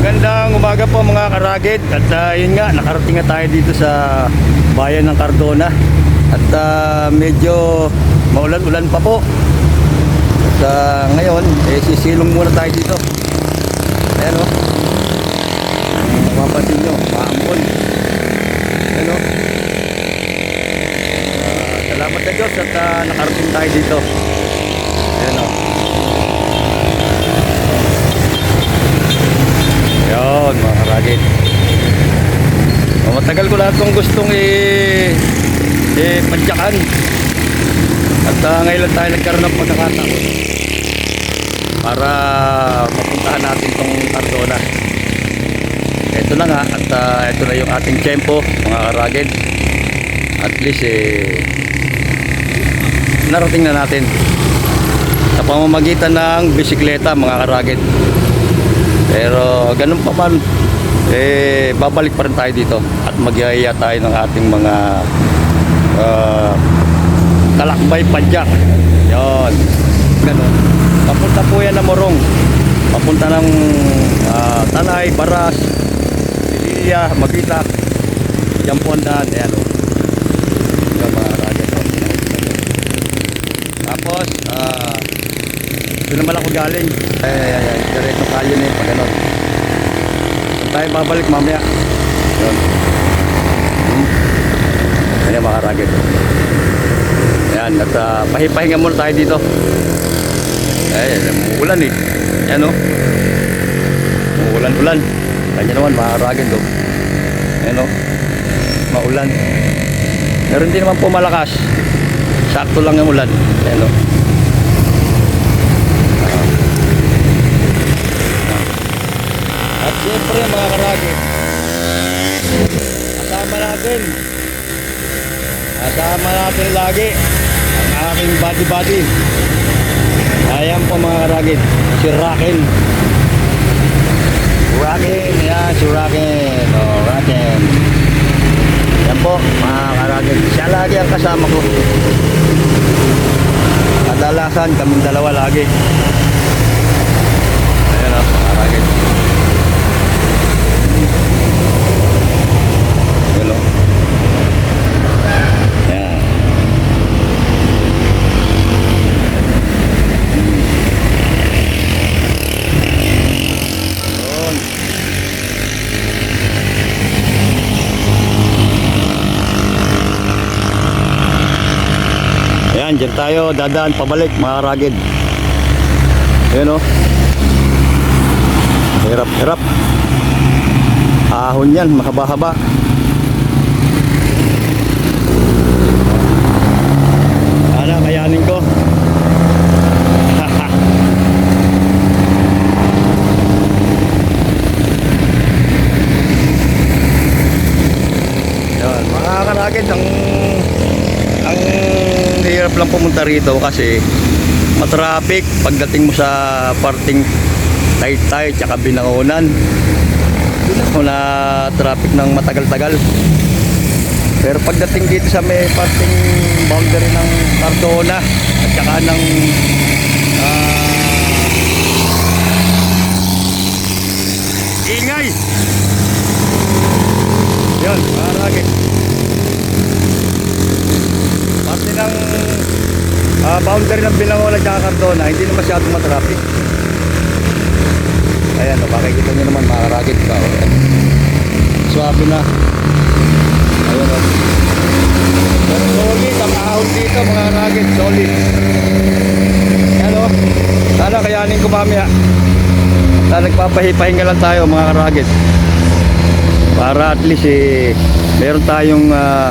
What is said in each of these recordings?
Magandang umaga po mga karagid. At ah, yun nga nakarating na tayo dito sa bayan ng Cardona. At ah, medyo maulan-ulan pa po. At ah, ngayon eh, sisilong muna tayo dito. Ayan o mapapansin nyo maambon. Ayan o Ah, salamat sa Diyos at ah, nakarating tayo dito. Ayan o Yun, mga karagid. O, matagal ko lahat kong gustong i eh, padyakan. At ah, ngayon lang tayo nagkaroon ng pagkakataon para mapuntahan natin tong Cardona. Ito na nga at ah, ito na yung ating tempo, mga karagid. At least eh narating na natin sa pamamagitan ng bisikleta mga karagid. Pero ganun pa man, eh, babalik pa rin tayo dito at magyaya tayo ng ating mga ah, kalakbay padyak. Yon. Papunta po yan ng Morong. Papunta ng ah, Tanay, Baras, Lilia, Mabitak. Yan po ang daan. Ayan o. Yung mga radyo. Tapos, ah, doon naman ako galing. Ay, ay, ay. Diretso kalye na yun pag. Tayo babalik mamaya. Yun. Hmm. Ayan mga ragid. Ayan, at uh, pahipahinga muna tayo dito. Ay, ulan eh. Ayan o. Ulan-ulan. Kanya naman mga ragid o. Ayan o. Maulan. Meron din naman po malakas. Sakto lang yung ulan. Ayan o. At siyempre mga karagit, kasama natin, kasama natin lagi ang aking body-body. Ayan po mga karagit, si Raken. Raken, yan si Raken. O, oh, Raken. Yan po mga karagit, siya lagi ang kasama ko. Kadalasan kaming dalawa lagi. Ayan o, mga karagit. Hello. Yan. Yun. Dyan tayo dadaan pabalik mga ragid. Ayan o. Hirap, hirap. Ahon yan, mahaba-haba. Sana kayanin ko. Yan, mga karagid, ang ang hirap lang pumunta rito kasi matraffic pagdating mo sa parting Taytay tsaka Binangonan. Ako na traffic ng matagal-tagal. Pero pagdating dito sa may parting boundary ng Cardona at saka ng ah, ingay. Yan, marami. Parte ng ah, boundary ng saka Cardona, hindi na masyadong matraffic. Ayan, o, makikita nyo naman mga karagit ka. O, yan. Swabe na. Ayan o. Pero solid ang ahon dito mga karagit. Solid. Ayan o. Sana kayanin ko mamaya. Sana nagpapahipahinga lang tayo mga karagit. Para at least eh, meron tayong ah,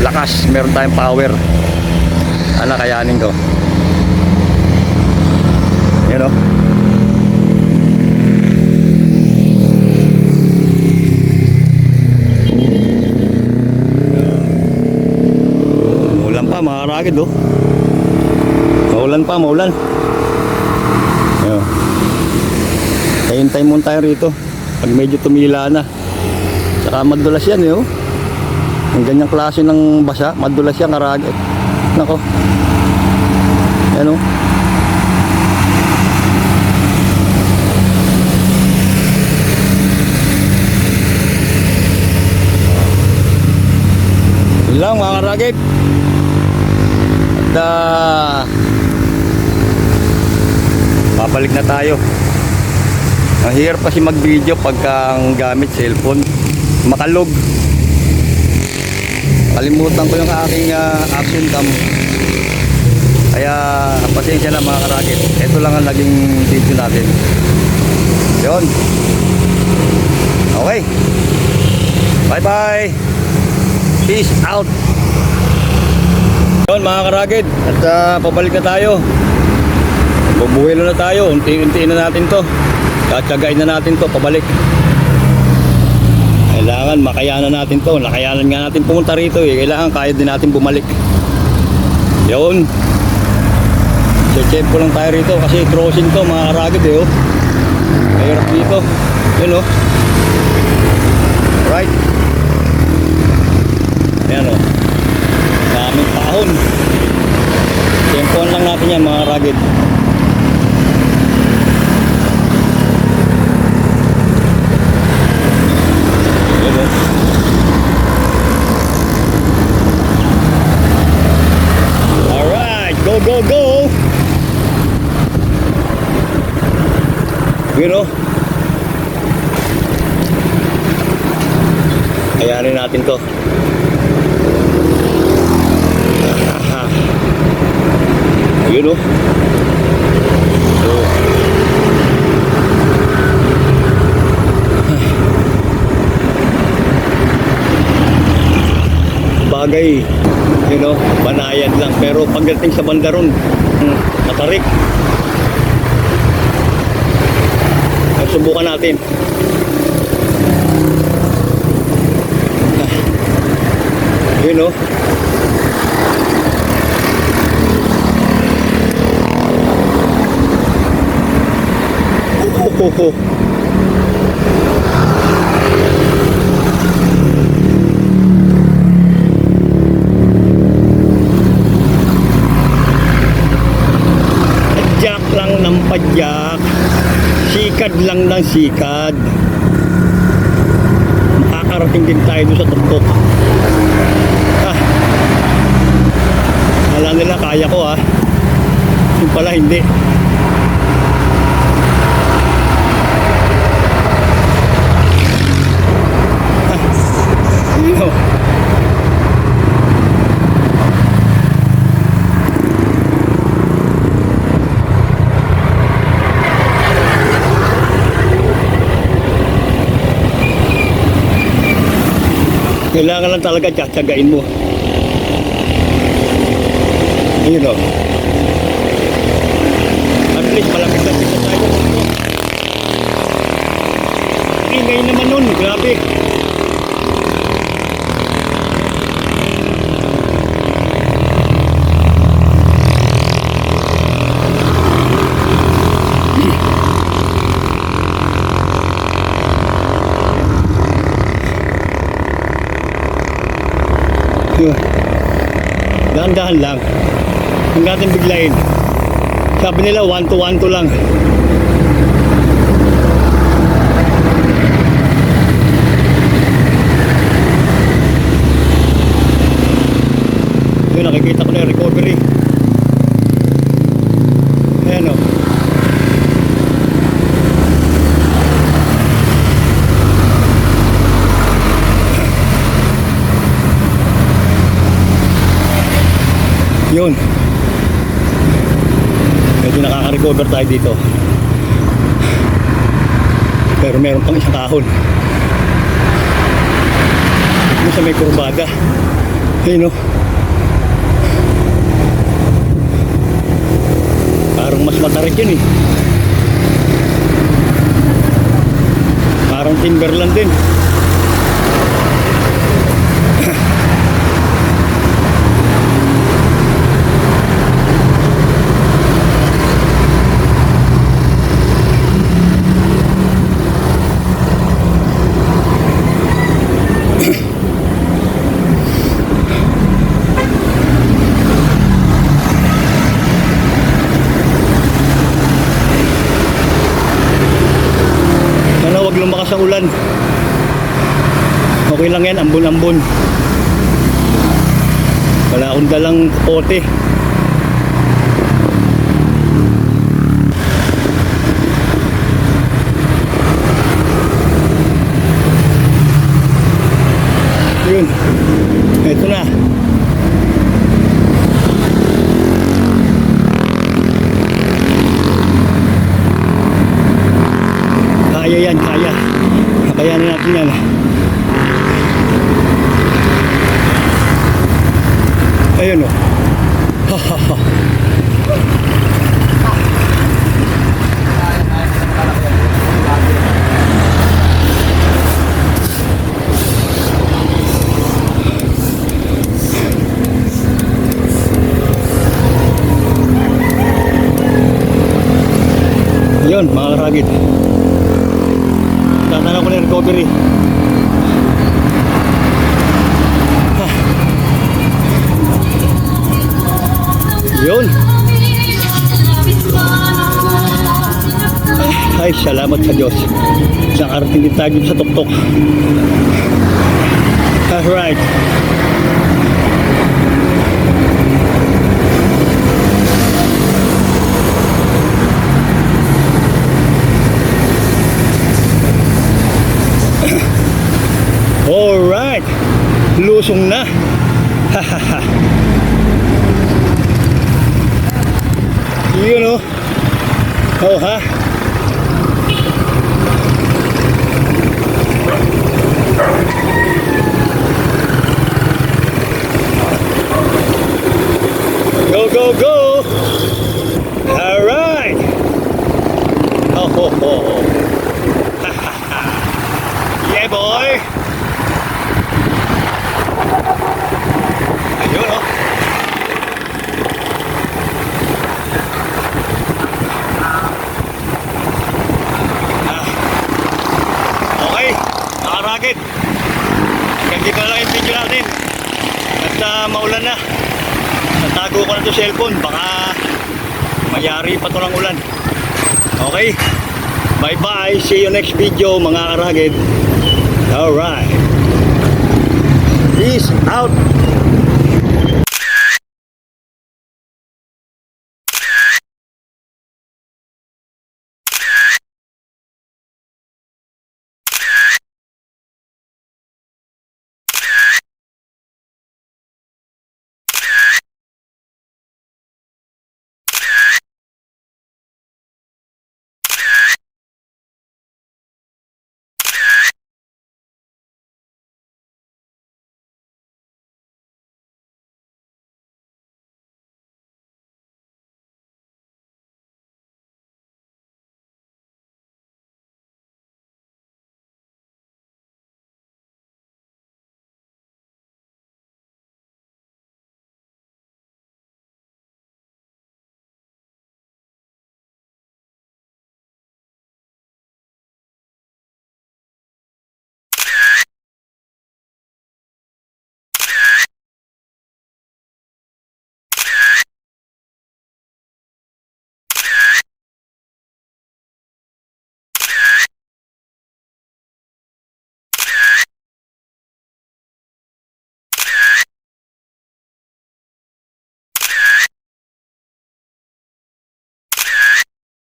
lakas, meron tayong power. Sana kayanin ko. Ayan o. Maulan pa, mga karagid oh. Maulan pa, maulan. Ayun. Hintay muna tayo rito. Pag medyo tumila na. Tsaka madulas yan eh oh. Ang ganyang klase ng basa, madulas yan karagid. Nako. Ano? Lang mga karagip. At ah, uh, papalik na tayo. Ang hirap kasi mag-video pagka ang gamit cellphone. Makalog. Kalimutan ko yung aking uh, action cam. Kaya pasensya na mga karakit. Ito lang ang naging video natin. Yun. Okay. Bye bye. Peace out. Yun mga karagid. At ah, pabalik na tayo. Bubuhilo na tayo. Unti-untiin na natin to. Katsagain na natin to. Pabalik. Kailangan makayanan natin to. Nakayanan nga natin pumunta rito eh. Kailangan kaya din natin bumalik. Yun. Check ko lang tayo rito kasi crossing to mga karagid eh. Oh. Mahirap dito. Yun oh. Right. Ayan oh. Daming pahon. Tempohan lang natin yan mga karagid. Yun oh. Alright, go, go, go! Yun o. Kayanin natin to. Aha. Ayun o. So, bagay you know, banayad lang pero pagdating sa bandaron hmm, matarik subukan natin yun know, oh, oh, oh. Ng padyak. Sikad lang ng sikad. Makakarating din tayo sa tuktok. Alam nila kaya ko ah. Yung pala hindi. Ah. Kailangan lang talaga tsatsagain mo. Yun o. At least malapit na kita tayo. Ingay naman nun, grabe. Dahan-dahan lang. Huwag natin biglayin. Sabi nila 1 to 1 to lang. Yun, nakikita ko na yung recovery. Ayan o. Yun. Medyo nakaka-recover tayo dito. Pero meron pang isang kahon. Ito sa may kurbada. Ayun no. Parang mas matarik yun eh. Parang timberland din. Sana wag lumakas ang ulan. Okay lang yan, ambon-ambon. Wala akong dalang kapote. Yun. Ito na. Kaya yan, kaya. Kakayanin natin yan. Ayun o. Yun, mga karagit. Tatanaw ko na yung recovery. Yun. Ay, salamat sa Diyos. Nakarating din tayo sa tuktok. Alright. Lusong na. Yun o. Oh, ha? Go, go, go! All right! Oh, ho, ho. yeah, boy! Ayun, oh. Okay, nakaragit. Hanggang dito na lang yung video natin. At ah, maulan na. Natago ko na to cellphone. Baka mayari pa to ng ulan. Okay. Bye-bye. See you next video mga karagit. Alright. Peace out.